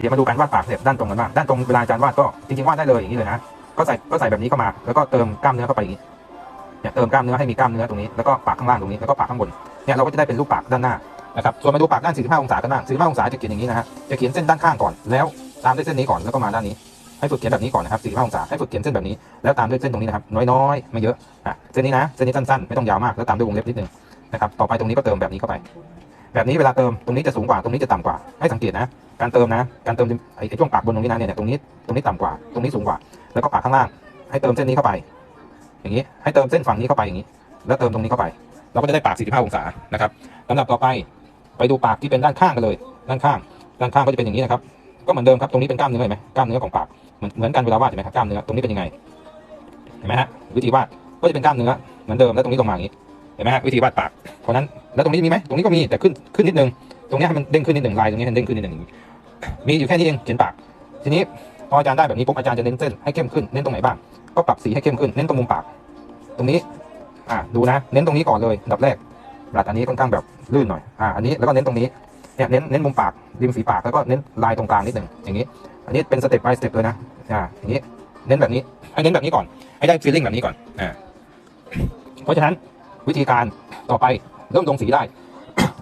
เดี๋ยวมาดูการวาดปากเสร็จด้านตรงกันบ้างด้านตรงเวลาอาจารย์วาดก็จริงๆวาดได้เลยอย่างนี้เลยนะก็ใส่ก็ใส่แบบนี้เข้ามา แล้วก็เติมกล้ามเนื้อเข้าไปอย่างนี้เนี่ยเติมกล้ามเนื้อให้มีกล้ามเนื้อตรงนี้แล้วก็ปากข้างล่างตรงนี้แล้วก็ปากข้างบนเนี่ยเราก็จะได้เป็นรูปปากด้านหน้านะครับส่วนมาดูปากด้าน 45 องศากันบ้าง45องศาจะเขียนอย่างนี้นะฮะจะเขียนเส้นด้านข้างก่อนแล้วตามด้วยเส้นนี้ก่อนแล้วก็มาด้านนี้ ให้ฝึกเขียนแบบนี้ก่อนนะครับ45องศาให้ฝึกเขียนเส้นแบบนี้แล้วตามด้วยเส้นตรงนี้นะครับน้อยๆไม่เยอะอะเส้นนี้นะเส้นนี้สั้นๆไม่ต้องยาวมากแล้วตามด้วยวงเล็บนิดนึงนะครับต่อไปตรงนี้ก็เติมแบบนี้เข้าไป แบบนี้เวลาเติมตรงนี้จะสูงกว่าตรงนี้จะต่ำกว่า ให้สังเกตนะ การเติมนะ การเติมไอ้ไอ้ช่วงปากบนตรงนี้นะเนี่ยตรงนี้ตรงนี้ต่ำกว่า ตรงนี้สูงกว่า แล้วก็ปากข้างล่าง ให้เติมเส้นนี้เข้าไป อย่างนี้ ให้เติมเส้นฝั่งนี้เข้าไปอย่างนี้ แล้วเติมตรงนี้เข้าไป เราก็จะได้ปาก 45 องศานะครับลำดับต่อไปไปดูปากที่เป็นด้านข้างกันเลย ด้านข้าง ด้านข้างก็จะเป็นอย่างนี้นะครับ ก็เหมือนเดิมครับตรงนี้เป็นกล้ามเนื้อเห็นไหมกล้ามเนื้อของปากเหมือนเหมือนกันเวลาวาดเห็นไหมครับกล้ามเนื้อตรงนี้เป็นยังไงเห็นไหมฮะวิธีวาดก็จะเป็นกล้ามเนื้อเหมือนเดิมแล้วตรงนี้ลงมาอย่างนี้ ห็นไหมฮะวิธีวาดปากเพราะนั้นแล้วตรงนี้มีไหมตรงนี้ก็มีแต่ขึ้นขึ้นนิดนึงตรงนี้ให้มันเด้งขึ้นนิดหนึ่งลายตรงนี้ให้มันเด้งขึ้นนิดหนึ่งมีอยู่แค่นี้เองเขียนปาก ทีนี้พออาจารย์ได้แบบนี้ปุ๊บอาจารย์จะเน้นเส้นให้เข้มขึ้นเน้นตรงไหนบ้างก็ปรับสีให้เข้มขึ้นเน้นตรงมุมปาก ตรงนี้อ่าดูนะ เน้นตรงนี้ก่อนเลยอันดับแรกบลัดอันนี้ค่อนข้างแบบลื่นหน่อยอ่าอันนี้แล้วก็เน้นตรงนี้เนี่ยเน้นเน้นมุมปากริมฝีปากแล้วก็เน้นลายตรงกลางนิดหนึ่งอย่างนี้ อันนี้เป็นสเต็ป by สเต็ปเลยนะอ่าอย่างนี้เน้นแบบนี้ให้เน้นแบบนี้ก่อนให้ได้ feeling แบบนี้ก่อนอ่าเพราะฉะนั้น วิธีการต่อไปเริ่มลงสีได้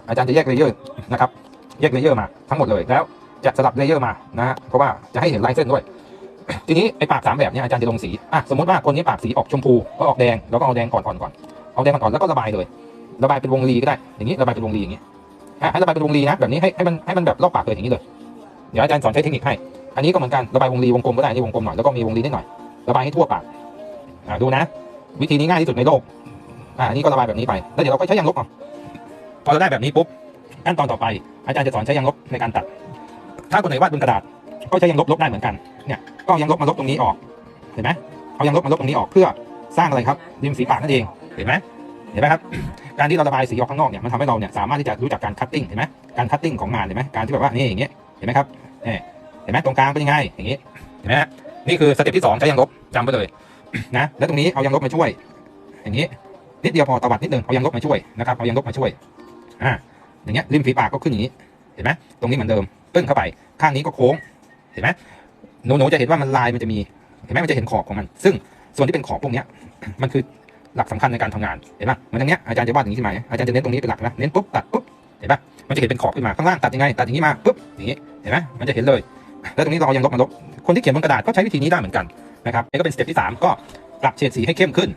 อาจารย์จะแยกเลเยอร์นะครับแยกเลเยอร์มาทั้งหมดเลยแล้วจะสลับเลเยอร์มานะฮะเพราะว่าจะให้เห็นลายเส้นด้วย ทีนี้ไอ้ปากสามแบบเนี้อาจารย์จะลงสีอะสมมติว่าคนนี้ปากสีออกชมพูก็ออกแดงแล้วก็เอาแดงก่อนก่อนก่อนเอาแดงก่อนๆแล้วก็ระบายเลย ระบายเป็นวงรีก็ได้อย่างนี้ระบายเป็นวงรีอย่างนี้ให้ระบายเป็นวงรีนะแบบนี้ให้ให้มันให้มันแบบรอบปากเลยอย่างนี้เลยเดี๋ยวอาจารย์สอนใช้เทคนิคให้ อันนี้ก็เหมือนกันระบายวงรีวงกลมก็ได้นี่วงกลมหน่อยแล้วก็มีวงรีนิดหน่อยระบายให้ทั่วปากอะดูนะ วิธีนี้ง่ายที่สุดในโลก อะอันนี้ก็ระบายแบบนี้ไป แล้วเดี๋ยวเราก็ใช้ยางลบเอาพอเราได้แบบนี้ปุ๊บขั้นตอนต่อไป อาจารย์จะสอนใช้ยางลบในการตัด ถ้าคนไหนวาดบนกระดาษ ก็ใช้ยางลบลบได้เหมือนกัน เนี่ยก็เอายางลบมาลบตรงนี้ออก เห็นไหมเอายางลบมาลบตรงนี้ออกเพื่อสร้างอะไรครับริมฝีปากนั่นเอง เห็นไหมเห็นไหมครับ การที่เราระบายสีออกข้างนอกเนี่ยมันทำให้เราเนี่ยสามารถที่จะรู้จักการคัตติ้งเห็นไหมการคัตติ้งของงานเห็นไหมการที่แบบว่านี่อย่างเงี้ย เห็นไหมครับเนี่ยเห็นไหมตรงกลางเป็นยังไง อย่างงี้ เห็นไหมนี่คือสเต็ปที่สองใช้ยางลบจำไว้เลยนะ แล้วตรงนี้เอายางลบมาช่วย อย่างนี้ นิดเดียวพอตวัดนิดนึงเอายางลบมาช่วยนะครับเอายางลบมาช่วยอ่าอย่างเงี้ยริมฝีปากก็ขึ้นอย่างนี้เห็นไหมตรงนี้เหมือนเดิมปึ้งเข้าไป ข้างนี้ก็โค้งเห็นไหมหนูหนูจะเห็นว่ามันลายมันจะมีเห็นไหมมันจะเห็นขอบของมัน ซึ่งส่วนที่เป็นขอบพวกเนี้ยมันคือหลักสำคัญในการทำงานเห็นปะเหมือนอย่างเนี้ยอาจารย์จะวาดอย่างนี้ใช่ไหมอาจารย์จะเน้นตรงนี้เป็นหลักนะเน้นปุ๊บตัดปุ๊บเห็นปะมันจะเห็นเป็นขอบขึ้นมาข้างล่างตัดยังไงตัดอย่างนี้มาปุ๊บอย่างนี้เห็นไหมมันจะเห็นเลย แล้วตรงนี้เราอายังลบมาลบคนที่เขียนบนกระดาษก็ใช้วิธีนี้ได้เหมือนกันนะครับนี่ก็เป็นสเต็ปที่สามก็ปรับเฉดสีให้เข้มขึ้น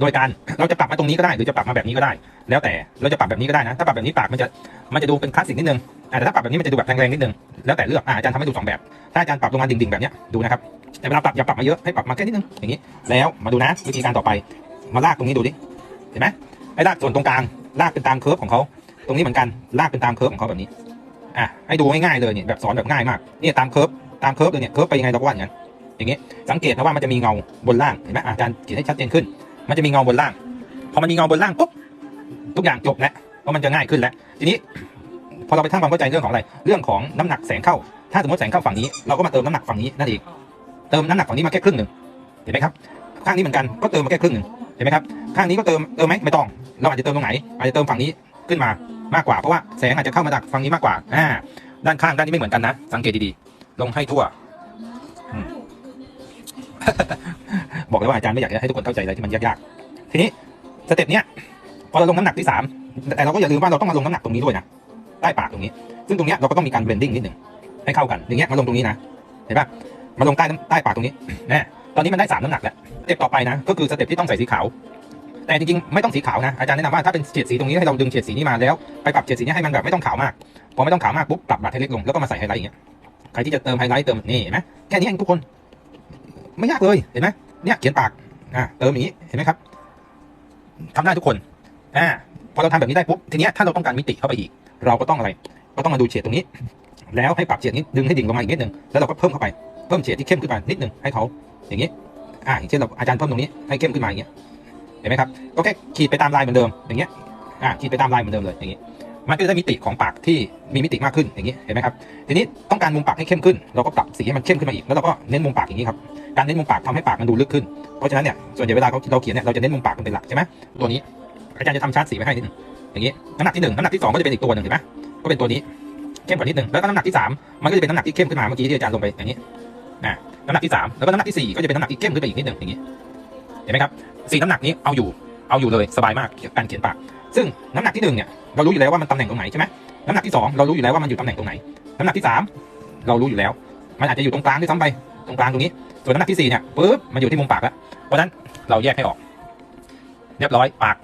โดยการเราจะปรับมาตรงนี้ก็ได้หรือจะปรับมาแบบนี้ก็ได้ แล้วแต่เราจะปรับแบบนี้ก็ได้นะ ถ้าปรับแบบนี้ปากมันจะมันจะดูเป็นคลาสสิกนิดนึงอ่าแต่ถ้าปรับแบบนี้มันจะดูแบบแรงๆนิดนึงแล้วแต่เลือกอาจารย์ทำให้ดูสองแบบถ้าอาจารย์ปรับลงมาดิ่งๆแบบนี้ดูนะครับแต่เวลาปรับอย่าปรับมาเยอะให้ปรับมาแค่นิดนึงอย่างนี้ แล้วมาดูนะวิธีการต่อไปมาลากตรงนี้ดูดิเห็นไหมไอ้ลากส่วนตรงกลางลากเป็นตามเคิร์ฟของเขาตรงนี้เหมือนกันลากเป็นตามเคิร์ฟของเขาแบบนี้อะให้ดูง่ายๆเลยเนี่ยแบบสอนแบบง่ายมากเนี่ยตามเคิร์ฟตามเคิร์ฟเลยเนี่ยเคิร์ฟไปยังไงเราก็วาดอย่างนั้นอย่างงี้สังเกตนะว่ามันจะมีเงาบนล่างเห็นไหมอาจารย์เขียนให้ชัดเจนขึ้น มันจะมีเงาบนล่าง พอมันมีเงาบนล่างปุ๊บทุกอย่างจบแล้วเพราะมันจะง่ายขึ้นแล้ว ทีนี้ พอเราไปทำความเข้าใจเรื่องของอะไร เรื่องของน้ำหนักแสงเข้า ถ้าสมมติแสงเข้าฝั่งนี้ เราก็มาเติมน้ำหนักฝั่งนี้นั่นเองเติมน้ำหนักฝั่งนี้มาแค่ครึ่งหนึ่งเห็นไหมครับ ข้างนี้เหมือนกันก็เติมมาแค่ครึ่งหนึ่งเห็นไหมครับ ข้างนี้ก็เติมเติมไหมไม่ต้อง เราอาจจะเติมตรงไหน อาจจะเติมฝั่งนี้ขึ้นมามากกว่า เพราะว่าแสงอาจจะเข้ามาจากฝั่งนี้มากกว่า อ่า ด้านข้างด้านนี้ไม่เหมือนกันนะ สังเกตดีๆ ลงให้ทั่ว บอกเลยว่าอาจารย์ไม่อยากจะให้ทุกคนเข้าใจอะไรที่มันยากๆ ทีนี้สเต็ปเนี้ยพอเราลงน้ำหนักที่สามแต่เราก็อย่าลืมว่าเราต้องมาลงน้ำหนักตรงนี้ด้วยนะใต้ปากตรงนี้ ซึ่งตรงเนี้ยเราก็ต้องมีการเบรนดิ้งนิดหนึ่งให้เข้ากันอย่างเงี้ยมาลงตรงนี้นะเห็นปะมาลงใต้ใต้ปากตรงนี้แน่ตอนนี้มันได้สามน้ำหนักแล้วสเต็ปต่อไปนะ ก็คือสเต็ปที่ต้องใส่สีขาว แต่จริงๆไม่ต้องสีขาวนะอาจารย์แนะนำว่าถ้าเป็นเฉดสีตรงนี้ให้เราดึงเฉดสีนี้มาแล้วไปปรับเฉดสีนี้ให้มันแบบไม่ต้องขาวมากพอไม่ต้องขาวมากปุ๊บปรับบัตรให้เล็กลงแล้วก็มาใส่ไฮไลท์อย่างเงี้ยใครที่จะเติมไฮไลท์เติมนี่เห็นไหมแค่นี้เองทุกคน ไม่ยากเลยเห็นไหม เนี่ยเขียนปากอ่าเติมอย่างนี้เห็นไหมครับทำได้ทุกคนอ่าพอเราทำแบบนี้ได้ปุ๊บทีเนี้ยถ้าเราต้องการมิติเข้าไปอีก เราก็ต้องอะไร ก็ต้องมาดูเฉดตรงนี้ แล้วให้ปรับเฉดนี้ดึงให้ดิ่งลงมาอีกนิดนึงแล้วเราก็เพิ่มเข้าไปเพิ่มเฉดที่เข้มขึ้นมานิดนึงให้เขาอย่างนี้อ่าอย่างเช่นเราอาจารย์เพิ่มตรงนี้ให้เข้มขึ้นมาอย่างเงี้ยเห็นไหมครับก็แค่ขีดไปตามลายเหมือนเดิมอย่างเงี้ยอ่าขีดไปตามลายเหมือนเดิมเลยอย่างเงี้ มันก็จะได้มิติของปากที่มีมิติมากขึ้นอย่างนี้เห็นไหมครับทีนี้ต้องการมุมปากให้เข้มขึ้น เราก็ปรับสีให้มันเข้มขึ้นมาอีกแล้วเราก็เน้นมุมปากอย่างนี้ครับการเน้นมุมปากทำให้ปากมันดูลึกขึ้นเพราะฉะนั้นเนี่ยส่วนใหญ่เวลาเราเราเขียนเนี่ยเราจะเน้นมุมปากเป็นหลักใช่ไหมตัวนี้อาจารย์จะทำชาร์ตสีไว้ให้นิดนึงอย่างนี้น้ำหนักที่หนึ่งน้ำหนักที่สองก็จะเป็นอีกตัวหนึ่งเห็นไหมก็เป็นตัวนี้เข้มกว่านิดนึงแล้วก็น้ำหนักที่สามมันก็จะเป็นน้ำหนักที่เข้มขึ้นมาเมื่อกี้ที่อาจารย์ลงไปอย่างนี้นะน้ำหนักที่สามแล้วก็น้ำหนักที่สี่ก็จะเป็นน้ำหนักที่เข้มขึ้นไปอีกนิดนึงอย่างนี้เห็นไหมครับสี่น้ำหนักนี้เอาอยู่เอาอยู่เลยสบายมากการเขียนปาก ซึ่งน้ำหนักที่หนึ่งเนี่ยเรารู้อยู่แล้วว่ามันตำแหน่งตรงไหนใช่ไหมน้ำหนักที่สองเรารู้อยู่แล้วว่ามันอยู่ตำแหน่งตรงไหน น้ำหนักที่สามเรารู้อยู่แล้ว มันอาจจะอยู่ตรงกลางด้วยซ้ำไปตรงกลางตรงนี้ ส่วนน้ำหนักที่สี่เนี่ยปุ๊บมันอยู่ที่มุมปากแล้วเพราะนั้นเราแยกให้ออก เรียบร้อยปาก